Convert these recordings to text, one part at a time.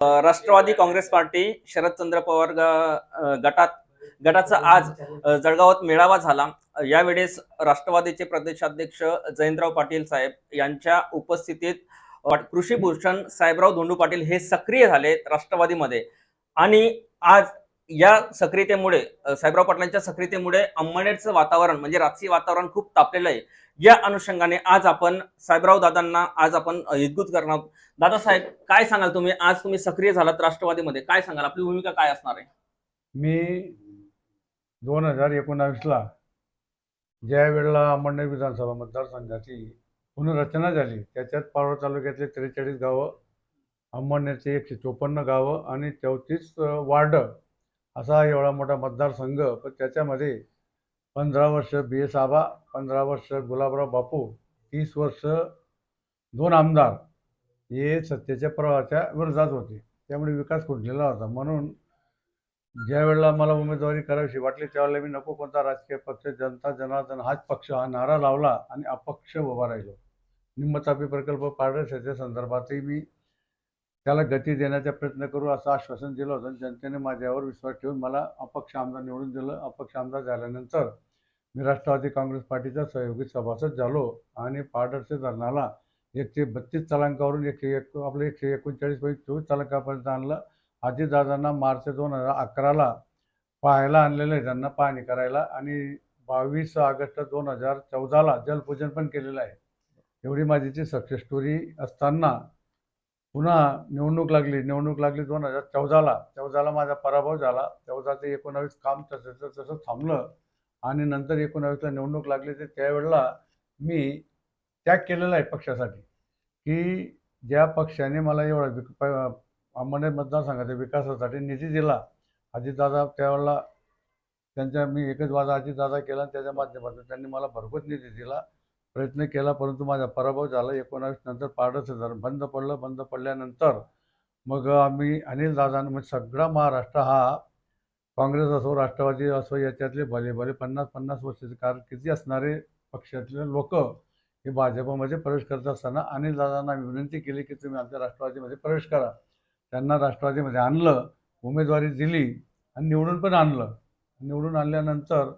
Rashtrawadi Congress party Sharadchandra Pawar गटात गटाचा आज जळगावात मेळावा झाला. यावेळेस राष्ट्रवादीचे प्रदेशाध्यक्ष जयंतराव पाटील साहेब यांच्या उपस्थितीत कृषी भूषण साहेबराव धोंडू पाटील हे सक्रिय झाले राष्ट्रवादीमध्ये. आणि आज या सक्रियतेमुळे अ, साहेबराव पाटलांच्या सक्रियतेमुळे अंमनेरचं वातावरण म्हणजे राजकीय वातावरण खूप तापलेलं आहे. या अनुषंगाने आज आपण साहेबराव दादांना आज आपण अ, हितगुज करणार आहोत. दादासाहेब काय सांगाल तुम्ही? आज तुम्ही सक्रिय झालात राष्ट्रवादीमध्ये. काय सांगाल? आपली भूमिका काय असणार आहे? मी दोन हजार एकोणावीसला ज्या वेळेला अंमळनेर विधानसभा मतदारसंघाची पुनर्रचना झाली त्याच्यात पारोळ तालुक्यातले त्रेचाळीस गावं अंमळनेरचे एकशे चोपन्न गावं आणि चौतीस वार्ड असा एवढा मोठा मतदारसंघ पण त्याच्यामध्ये पंधरा वर्ष बी एस आबा पंधरा वर्ष गुलाबराव बापू तीस वर्ष दोन आमदार हे सत्तेच्या प्रवाहाच्या विरोधात होते. त्यामुळे विकास खुंटलेला होता. म्हणून ज्या वेळेला मला उमेदवारी करावीशी वाटली त्यावेळेला मी नको कोणता राजकीय पक्ष जनता जनार्दन हाच पक्ष हा नारा लावला आणि अपक्ष उभा राहिलो. निम्मतापी प्रकल्प पाडस याच्या संदर्भातही मी त्याला गती देण्याचा प्रयत्न करू असं आश्वासन दिलं होतं. जनतेने माझ्यावर विश्वास ठेवून मला अपक्ष आमदार निवडून दिलं. अपक्ष आमदार झाल्यानंतर मी राष्ट्रवादी काँग्रेस पार्टीचा सहयोगी सभासद झालो आणि पाडरचे धरणाला एकशे बत्तीस तलांकावरून एकशे एक आपलं एकशे एकोणचाळीस पैकी चोवीस तलांकापर्यंत आणलं. अजितदादांना मार्च दोन हजार अकराला पाहायला आणलेलं आहे त्यांना पाहणी करायला आणि बावीस ऑगस्ट दोन हजार चौदाला जलपूजन पण केलेलं आहे. एवढी माझी ती सक्सेस स्टोरी असताना पुन्हा निवडणूक लागली निवडणूक लागली दोन हजार चौदाला. चौदाला माझा पराभव झाला. चौदा ते एकोणावीस काम तसं तसं थांबलं. आणि नंतर एकोणावीसला निवडणूक लागली तर त्यावेळेला मी त्याग केलेला आहे पक्षासाठी. की ज्या पक्षाने मला एवढा विक प- अंमळनेर मतदारसंघाच्या विकासासाठी निधी दिला. अजितदादा त्यावेळेला त्यांच्या मी एकच वादा अजितदादा केला आणि त्याच्या माध्यमातून त्यांनी मला भरपूर निधी दिला. प्रयत्न केला परंतु माझा पराभव झाला. एकोणावीस नंतर पाडस हजार बंद पडलं. बंद पडल्यानंतर मग आम्ही अनिल दादा म्हणजे सगळा महाराष्ट्र हा काँग्रेस असो राष्ट्रवादी असो याच्यातले भले भले पन्नास पन्नास वर्षाचे कारकिर्दी असणारे पक्षातले लोक हे भाजपमध्ये प्रवेश करत असताना अनिल दादांना विनंती केली की तुम्ही आमच्या राष्ट्रवादीमध्ये प्रवेश करा. त्यांना राष्ट्रवादीमध्ये आणलं उमेदवारी दिली आणि निवडून पण आणलं. निवडून आणल्यानंतर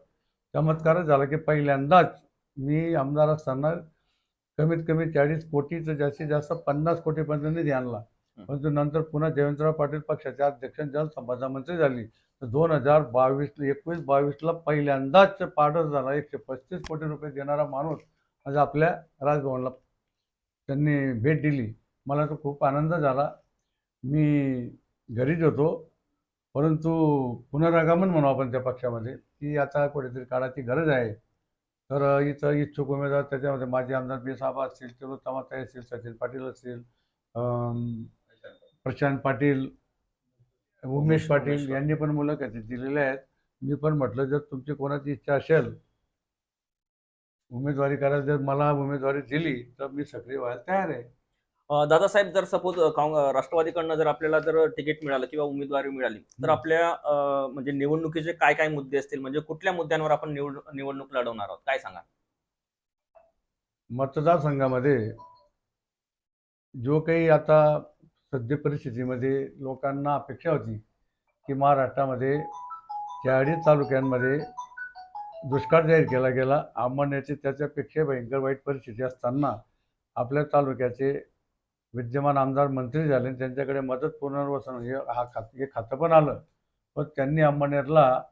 चमत्कारच झाला की पहिल्यांदाच मी आमदार असताना कमीत कमी चाळीस कोटीचं जास्तीत जास्त पन्नास कोटीपर्यंत निधी आणला. परंतु नंतर पुन्हा जयवंतराव पाटील पक्षाचे अध्यक्ष जलसंपदा मंत्री झाली. तर दोन हजार बावीस एकवीस बावीसला पहिल्यांदाच पाडत झाला. एकशे पस्तीस कोटी रुपये देणारा माणूस आज आपल्या राजभवनला त्यांनी भेट दिली. मला तो खूप आनंद झाला. मी घरीच होतो. परंतु पुनरागमन म्हणू आपण त्या पक्षामध्ये की आता कुठेतरी काळाची गरज आहे. तर इथं इच्छुक उमेदवार त्याच्यामध्ये माजी आमदार बी साबा असतील तिलोत्तमाताई असतील सचिन पाटील असतील प्रशांत पाटील उमेश पाटील यांनी पण मुलाखती दिलेल्या आहेत. मी पण म्हटलं जर तुमची कोणाची इच्छा असेल उमेदवारी करायला जर मला उमेदवारी दिली तर मी सक्रिय व्हायला तयार आहे. दादासाहेब जर सपोज राष्ट्रवादीकडनं जर आपल्याला जर तिकीट मिळालं किंवा उमेदवारी मिळाली तर. आपल्या म्हणजे निवडणुकीचे काय काय मुद्दे असतील? म्हणजे कुठल्या मुद्द्यांवर आपण निवड निवडणूक लढवणार आहोत? काय सांगा मतदारसंघामध्ये जो काही आता सद्य परिस्थितीमध्ये लोकांना अपेक्षा होती की महाराष्ट्रामध्ये चाळीस तालुक्यांमध्ये दुष्काळ जाहीर केला गेला. अंमळनेरची त्याच्यापेक्षा भयंकर वाईट परिस्थिती असताना आपल्या तालुक्याचे विद्यमान आमदार मंत्री झाले आणि त्यांच्याकडे मदत पुनर्वसन हे हा खात हे खातं पण आलं. पण त्यांनी अंबानेरला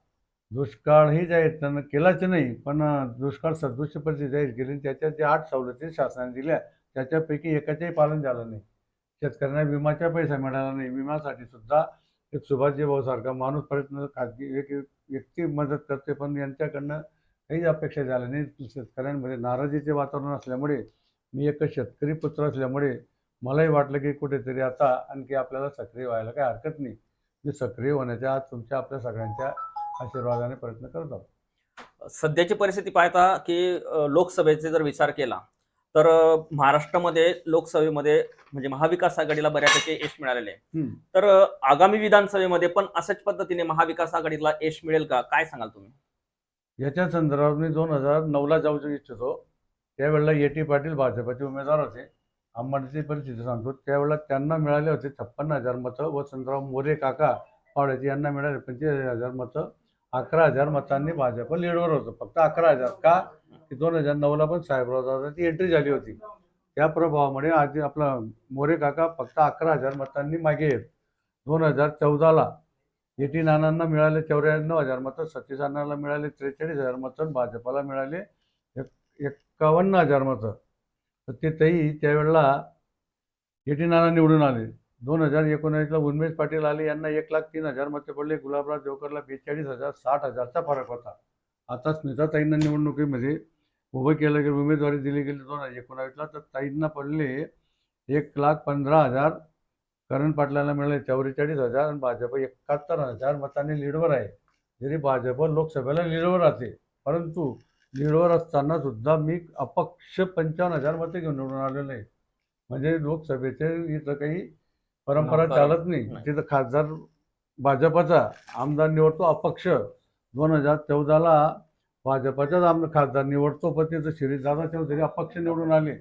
दुष्काळही जाहीर त्यांना केलाच नाही पण दुष्काळ सदृश्य परिस्थिती जाहीर केली आणि त्याच्यात आठ सवलती शासनाने दिल्या त्याच्यापैकी एकाचंही पालन झालं नाही. शेतकऱ्यांना विमाचा पैसा मिळाला नाही. विम्यासाठी सुद्धा एक सुभाषजी भाऊसारखा माणूस प्रयत्न खाजगी एक एक व्यक्ती मदत करते पण यांच्याकडनं काही अपेक्षा झाल्या नाही. शेतकऱ्यांमध्ये नाराजीचे वातावरण असल्यामुळे मी एक शेतकरी पुत्र असल्यामुळे मलाही वाटलं की कुठेतरी आता आणखी आपल्याला सक्रिय व्हायला काही हरकत नाही. मी सक्रिय होण्याच्या आज तुमच्या आपल्या सगळ्यांच्या आशीर्वादाने प्रयत्न करत. आहोत सध्याची परिस्थिती पाहता की लोकसभेचे जर विचार केला तर महाराष्ट्रामध्ये लोकसभेमध्ये म्हणजे महाविकास आघाडीला बऱ्यापैकी यश मिळालेले. तर आगामी विधानसभेमध्ये पण अशाच पद्धतीने महाविकास आघाडीला यश मिळेल का? काय सांगाल तुम्ही? याच्या संदर्भात मी दोन हजार नऊला जाऊ इच्छितो. त्यावेळेला ए टी पाटील भाजपचे उमेदवार होते. अंबानीची परिस्थिती सांगतो. त्यावेळेला त्यांना मिळाले होते छप्पन्न हजार मतं. वसंतराव मोरे काका पावड्याचे यांना मिळाले पंचेचाळीस हजार मतं. अकरा हजार मतांनी भाजप लीडवर होतं. फक्त अकरा हजार. का? की दोन हजार नऊला पण साहेबराव दादाची एंट्री झाली होती. त्या प्रभावामुळे आज आपला मोरे काका फक्त अकरा हजार मतांनी मागे आहेत. दोन हजार चौदाला एटी नानांना मिळाले चौऱ्याण्णव हजार मतं सतीश अण्णाला मिळाले त्रेचाळीस हजार मतं भाजपाला मिळाले एक एक्कावन्न हजार मतं. तर ते ताई त्यावेळेला एटी निवडून आले. दोन हजार एकोणीसला उन्मेश पाटील आले. यांना एक लाख तीन हजार मते पडले. गुलाबराव जोकरला बेचाळीस हजार साठ हजारचा फरक होता. आता स्मिताताईंना निवडणुकीमध्ये उभं केलं गेलं उमेदवारी दिली गेली दोन हजार एकोणावीसला तर ताईंना पडले एक लाख पंधरा हजार करण पाटलांना मिळाले चौवेचाळीस हजार आणि भाजप एकाहत्तर हजार मताने लीडवर आहे. जरी भाजप लोकसभेला लीडवर राहते परंतु लीडवर असताना सुद्धा मी अपक्ष पंचावन्न हजार मते घेऊन निवडून आलेलो आहे. म्हणजे लोकसभेचे इथं काही परंपरा चालत नाही. तिथं खासदार भाजपाचा आमदार निवडतो अपक्ष दोन हजार चौदाला भाजपाचाच आमदार खासदार निवडतो पण तिथं शिरीषदादा चौधरी अपक्ष निवडून आले.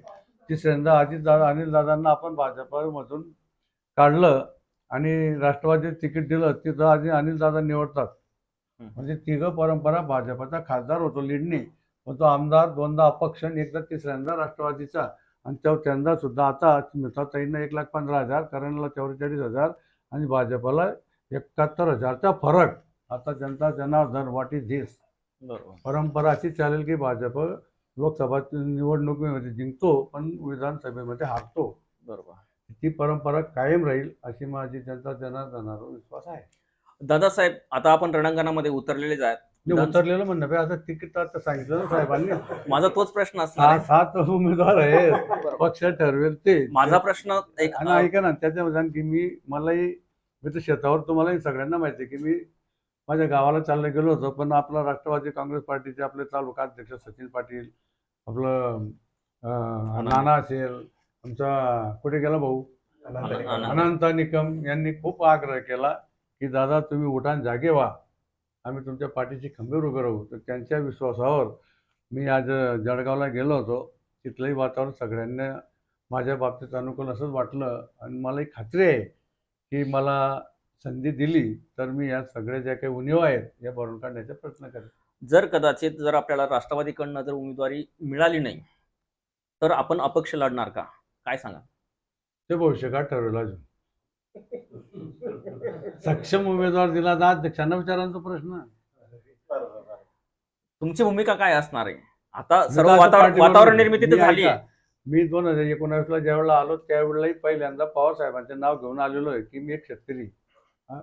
तिसऱ्यांदा अजितदादा अनिल दादांना आपण भाजपमधून काढलं आणि राष्ट्रवादीत तिकीट दिलं तिथं आधी अनिल दादा निवडतात. म्हणजे तिघं परंपरा भाजपाचा खासदार होतो लीडने. पण तो आमदार दोनदा अपक्ष आणि एकदा तिसऱ्यांदा राष्ट्रवादीचा. आणि चौथ्यांदा सुद्धा आता स्मिताताईंना एक लाख पंधरा हजार करणला चौवेचाळीस हजार आणि भाजपला एकाहत्तर हजारचा फरक. आता जनता जनार्दन वाट इज धिस बरोबर. परंपरा अशी चालेल की भाजप लोकसभा निवडणुकीमध्ये जिंकतो पण विधानसभेमध्ये हारतो. बरोबर. ती परंपरा कायम राहील अशी माझी जनता जनार्दनावर विश्वास आहे. दादासाहेब आता आपण रणांगणामध्ये उतरलेलेच आहेत. उतरलेलं म्हणणं बे, आता तिकीट आता सांगितलं ना साहेबांनी. माझा तोच प्रश्न असणार सहा आहे. सात उमेदवार आहेत. पक्ष ठरवेल ते. माझा प्रश्न एक आणि ऐका ना त्याच्यामध्ये आणखी मी मलाही मी तर शेतावर तुम्हालाही सगळ्यांना माहिती आहे की मी माझ्या गावाला चाललं गेलो होतो पण आपला राष्ट्रवादी काँग्रेस पार्टीचे आपले तालुका अध्यक्ष सचिन पाटील आपलं अं, नाना असेल आमचा कुठे गेला भाऊ? अनंत. अनंत निकम यांनी खूप आग्रह केला की दादा तुम्ही उठान जागे व्हा. आम्ही तुमच्या पाठीशी खंबीर उभे राहू. तर त्यांच्या विश्वासावर मी आज जळगावला गेलो होतो. तिथलंही वातावरण सगळ्यांना माझ्या बाबतीत अनुकूल असंच वाटलं. आणि मलाही खात्री आहे की मला संधी दिली तर मी या सगळ्या ज्या काही उणीवा आहेत या भरून काढण्याचा प्रयत्न करेन. जर कदाचित जर आपल्याला राष्ट्रवादीकडनं जर उमेदवारी मिळाली नाही तर आपण अपक्ष लढणार का? काय सांगा ते भविष्यकाळ ठरवलं अजून. सक्षम उमेदवार दिला तर अध्यक्षांना विचारांचा प्रश्न. तुमची भूमिका काय असणार आहे? आता मी सर्व तर वातावरण निर्मिती तर झाली ऐका, आहे. मी दोन हजार एकोणावीसला ज्यावेळेला आलो त्यावेळेलाही पहिल्यांदा पवार साहेबांचे नाव घेऊन आलेलो आहे की मी एक शेतकरी. हा.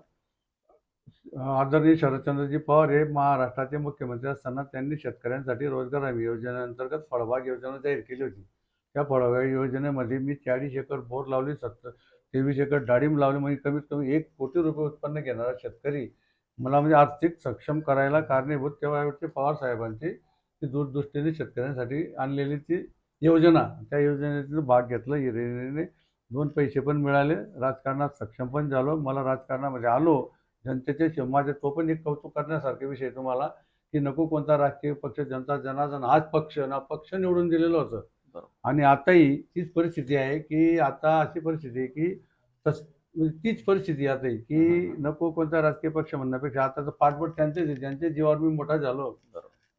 आदरणीय शरदचंद्रजी पवार हे महाराष्ट्राचे मुख्यमंत्री असताना त्यांनी शेतकऱ्यांसाठी रोजगार हमी योजनेअंतर्गत फळबाग योजना जाहीर केली होती. त्या फळबाग योजनेमध्ये मी चाळीस एकर बोर लावली सत्तर तेवीस एकर डाळिंब लावले म्हणजे कमीत कमी एक कोटी रुपये उत्पन्न घेणारा शेतकरी. मला म्हणजे आर्थिक सक्षम करायला कारणीभूत त्यावेळेचे पवारसाहेबांची ती दूरदृष्टीने शेतकऱ्यांसाठी आणलेली ती योजना. त्या योजनेतून भाग घेतला हिरिरीने दोन पैसे पण मिळाले. राजकारणात सक्षम पण झालो. मला राजकारणामध्ये आलो. जनतेचे शे- माझे तो पण एक कौतुक करण्यासारखे विषय तुम्हाला की नको कोणता राजकीय पक्ष जनता जनार्दन हाच पक्ष ना पक्ष निवडून दिलेलं होतं. आणि आताही तीच परिस्थिती आहे की आता अशी परिस्थिती आहे की तस तीच परिस्थिती आता आहे की नको कोणता राजकीय पक्ष म्हणण्यापेक्षा आता तर पाठबळ त्यांचेच आहे. ज्यांच्या जीवावर मी मोठा झालो.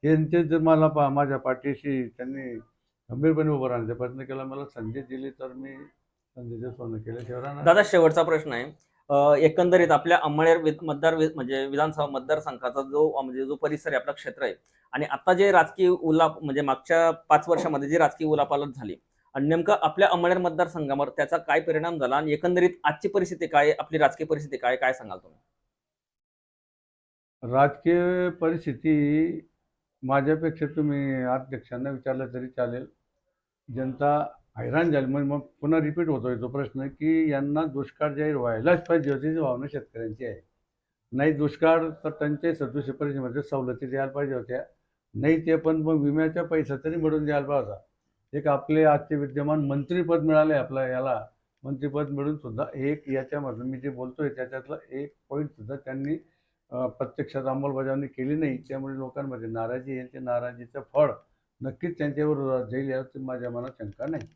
त्यांचे जर मला पा माझ्या पाठीशी त्यांनी गंभीरपणे उभं राहण्याचा प्रयत्न केला मला संधी दिली तर मी संधीचे सोनं राहणार दादा शेवटचा प्रश्न आहे. एकंदरीत आपल्या अंमळेर मतदार म्हणजे विधानसभा मतदारसंघाचा जो म्हणजे जो परिसर आहे आपला क्षेत्र आहे. आणि आता जे राजकीय उलाप म्हणजे मागच्या पाच वर्षामध्ये जी राजकीय उलापालट झाली आणि नेमकं आपल्या अंमळेर मतदारसंघावर त्याचा काय परिणाम झाला आणि एकंदरीत आजची परिस्थिती काय आपली राजकीय परिस्थिती काय काय सांगाल तुम्ही? राजकीय परिस्थिती माझ्यापेक्षा तुम्ही अध्यक्षांना विचारलं तरी चालेल. जनता हैराण झाले. मग मग पुन्हा रिपीट होतोय तो प्रश्न की यांना दुष्काळ जाहीर व्हायलाच पाहिजे होती भावना शेतकऱ्यांची आहे. नाही दुष्काळ तर त्यांच्या सदृश्य परिषदेमध्ये म्हणजे सवलती द्यायला पाहिजे होत्या. नाही ते पण मग विम्याचा पैसा तरी मिळून द्यायला पाहिजे होता. एक आपले आजचे विद्यमान मंत्रीपद मिळाले आपल्या याला. मंत्रीपद मिळून सुद्धा एक याच्यामधून मी जे बोलतोय त्याच्यातलं एक पॉईंट सुद्धा त्यांनी प्रत्यक्षात अंमलबजावणी केली नाही. त्यामुळे लोकांमध्ये नाराजी येईल. ते नाराजीचं फळ नक्कीच त्यांच्यावर जाईल यात माझ्या मनात शंका नाही.